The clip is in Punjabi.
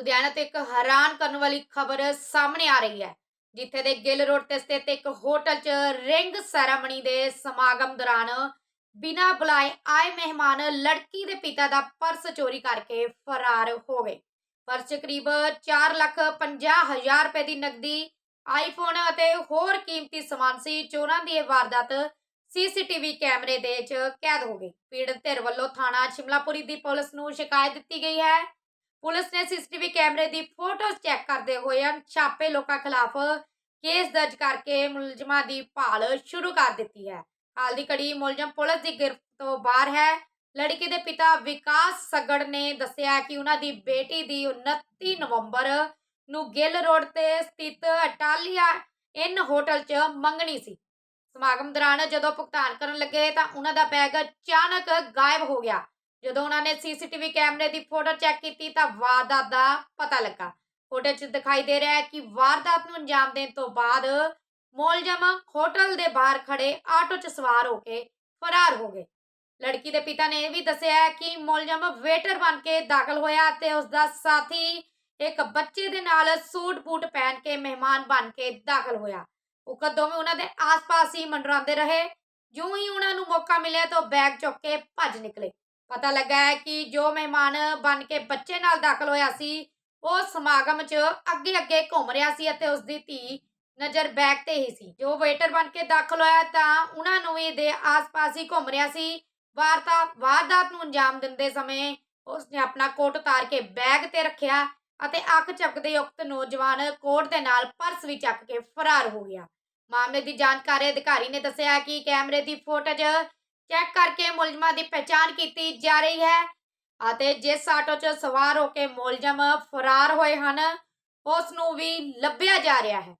ਲੁਧਿਆਣਾ ਤੋਂ ਇੱਕ ਹੈਰਾਨ ਕਰਨ ਵਾਲੀ ਖਬਰ ਸਾਹਮਣੇ ਆ ਰਹੀ ਹੈ, ਜਿੱਥੇ ਦੇ ਗਿੱਲ ਰੋਡ ਤੇ ਸਥਿਤ ਇੱਕ ਹੋਟਲ 'ਚ ਰਿੰਗ ਸੈਰਾਮਨੀ ਦੇ ਸਮਾਗਮ ਦੌਰਾਨ ਬਿਨਾਂ ਬੁਲਾਏ ਆਏ ਮਹਿਮਾਨ ਲੜਕੀ ਦੇ ਪਿਤਾ ਦਾ ਪਰਸ ਚੋਰੀ ਕਰਕੇ ਫਰਾਰ ਹੋ ਗਏ। ਪਰਸ 'ਚ ਕਰੀਬ 4 ਲੱਖ 50 ਹਜ਼ਾਰ ਰੁਪਏ ਦੀ ਨਕਦੀ ਆਈਫੋਨ ਅਤੇ ਹੋਰ ਕੀਮਤੀ ਸਮਾਨ ਸੀ, ਚੋਰਾਂ ਦੀ ਇਹ ਵਾਰਦਾਤ ਸੀਸੀਟੀਵੀ ਕੈਮਰੇ ਦੇ 'ਚ ਕੈਦ ਹੋ ਗਈ। ਪੀੜਤ ਧਿਰ ਵੱਲੋਂ ਥਾਣਾ ਸ਼ਿਮਲਾਪੁਰੀ ਦੀ ਪੁਲਿਸ ਨੂੰ ਸ਼ਿਕਾਇਤ ਦਿੱਤੀ ਗਈ ਹੈ। ਪੁਲਿਸ ਨੇ ਸੀਸੀਟੀਵੀ ਕੈਮਰੇ ਦੀ ਫੋਟੋਜ਼ ਚੈੱਕ ਕਰਦੇ ਹੋਏ ਛਾਪੇ ਲੋਕਾਂ ਖਿਲਾਫ ਕੇਸ ਦਰਜ ਕਰਕੇ ਮੁਲਜ਼ਮਾਂ ਦੀ ਭਾਲ ਸ਼ੁਰੂ ਕਰ ਦਿੱਤੀ ਹੈ। ਹਾਲ ਦੀ ਘੜੀ ਮੁਲਜ਼ਮ ਪੁਲਿਸ ਦੀ ਗ੍ਰਿਫ਼ਤ ਤੋਂ ਬਾਹਰ ਹੈ। ਲੜਕੀ ਦੇ ਪਿਤਾ ਵਿਕਾਸ ਸਗੜ ਨੇ ਦੱਸਿਆ ਕਿ ਉਹਨਾਂ ਦੀ ਬੇਟੀ ਦੀ 29 ਨਵੰਬਰ ਨੂੰ ਗਿੱਲ ਰੋਡ ਤੇ ਸਥਿਤ ਅਟਾਲੀਆ ਇਨ ਹੋਟਲ 'ਚ ਮੰਗਣੀ ਸੀ। ਸਮਾਗਮ ਦੌਰਾਨ ਜਦੋਂ ਭੁਗਤਾਨ ਕਰਨ ਲੱਗੇ ਤਾਂ ਉਹਨਾਂ ਦਾ ਬੈਗ ਅਚਾਨਕ ਗਾਇਬ ਹੋ ਗਿਆ। ਜਦੋਂ ਉਹਨਾਂ ਨੇ ਸੀਸੀਟੀਵੀ ਕੈਮਰੇ ਦੀ ਫੋਟੋ ਚੈੱਕ ਕੀਤੀ ਤਾਂ ਵਾਰਦਾਤ ਦਾ ਪਤਾ ਲੱਗਾ। ਫੋਟੋ 'ਚ ਦਿਖਾਈ ਦੇ ਰਿਹਾ ਹੈ ਕਿ ਵਾਰਦਾਤ ਨੂੰ ਅੰਜਾਮ ਦੇਣ ਤੋਂ ਬਾਅਦ ਮੁਲਜ਼ਮ ਹੋਟਲ ਦੇ ਬਾਹਰ ਖੜੇ ਆਟੋ 'ਚ ਸਵਾਰ ਹੋ ਕੇ ਫਰਾਰ ਹੋ ਗਏ। ਲੜਕੀ ਦੇ ਪਿਤਾ ਨੇ ਇਹ ਵੀ ਦੱਸਿਆ ਕਿ ਮੁਲਜ਼ਮ ਵੇਟਰ ਬਣ ਕੇ ਦਾਖਲ ਹੋਇਆ ਤੇ ਉਸ ਦਾ ਸਾਥੀ ਇੱਕ ਬੱਚੇ ਦੇ ਨਾਲ ਸੂਟ ਬੂਟ ਪਹਿਨ ਕੇ ਮਹਿਮਾਨ ਬਣ ਕੇ ਦਾਖਲ ਹੋਇਆ। ਉਹ ਦੋਵੇਂ ਉਹਨਾਂ ਦੇ ਆਸ-ਪਾਸ ਹੀ ਮੰਡਰਾਉਂਦੇ ਰਹੇ। ਜਿਉਂ ਹੀ ਉਹਨਾਂ ਨੂੰ ਮੌਕਾ ਮਿਲਿਆ ਤਾਂ ਉਹ ਬੈਗ ਚੁੱਕ ਕੇ ਭੱਜ ਨਿਕਲੇ। ਪਤਾ ਲੱਗਾ ਹੈ ਕਿ ਜੋ ਮਹਿਮਾਨ ਬਣ ਕੇ ਬੱਚੇ ਨਾਲ ਦਾਖਲ ਹੋਇਆ ਸੀ, ਉਹ ਸਮਾਗਮ 'ਚ ਅੱਗੇ ਅੱਗੇ ਘੁੰਮ ਰਿਹਾ ਸੀ ਅਤੇ ਉਸ ਦੀ ਧੀ ਨਜ਼ਰ ਬੈਗ ਤੇ ਹੀ ਸੀ। ਜੋ ਵੇਟਰ ਬਣ ਕੇ ਦਾਖਲ ਹੋਇਆ ਤਾਂ ਉਹਨਾਂ ਨੂੰ ਵੀ ਦੇ ਆਸ-ਪਾਸ ਹੀ ਘੁੰਮ ਰਿਹਾ ਸੀ। ਵਾਰਤਾ, ਵਾਰਦਾਤ ਨੂੰ ਅੰਜਾਮ ਦਿੰਦੇ ਸਮੇਂ ਉਸਨੇ ਆਪਣਾ ਕੋਟ ਉਤਾਰ ਕੇ ਬੈਗ ਤੇ ਰੱਖਿਆ ਅਤੇ ਅੱਖ ਝਪਕਦੇ ਉਕਤ ਨੌਜਵਾਨ ਕੋਟ ਦੇ ਨਾਲ ਪਰਸ ਵੀ ਚੱਕ ਕੇ ਫਰਾਰ ਹੋ ਗਿਆ। ਮਾਮਲੇ ਦੀ ਜਾਣਕਾਰੀ ਅਧਿਕਾਰੀ ਨੇ ਦੱਸਿਆ ਕਿ ਕੈਮਰੇ ਦੀ ਫੁਟੇਜ ਚੈੱਕ ਕਰਕੇ ਮੁਲਜ਼ਮਾਂ ਦੀ ਪਛਾਣ ਕੀਤੀ ਜਾ ਰਹੀ ਹੈ ਅਤੇ ਜਿਸ ਆਟੋ 'ਚ ਸਵਾਰ ਹੋ ਕੇ ਮੁਲਜ਼ਮ ਫਰਾਰ ਹੋਏ ਹਨ ਉਸ ਨੂੰ ਵੀ ਲੱਭਿਆ ਜਾ ਰਿਹਾ ਹੈ।